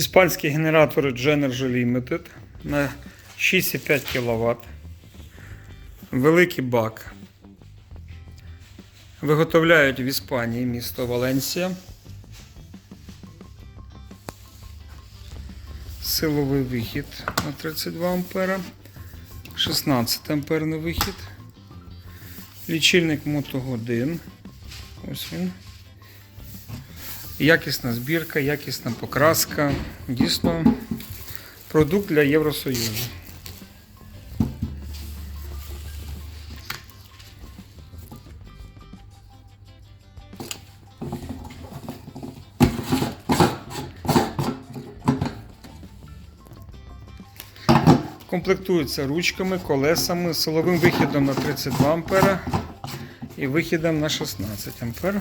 Іспанський генератор Genergy Limited на 6,5 кВт. Великий бак. Виготовляють в Іспанії місто Валенсія. Силовий вихід на 32 ампера. 16 амперний вихід. Лічильник мотогодин. Ось він. Якісна збірка, якісна покраска. Дійсно, продукт для Євросоюзу. Комплектується ручками, колесами, силовим вихідом на 32 ампера і вихідом на 16 ампер.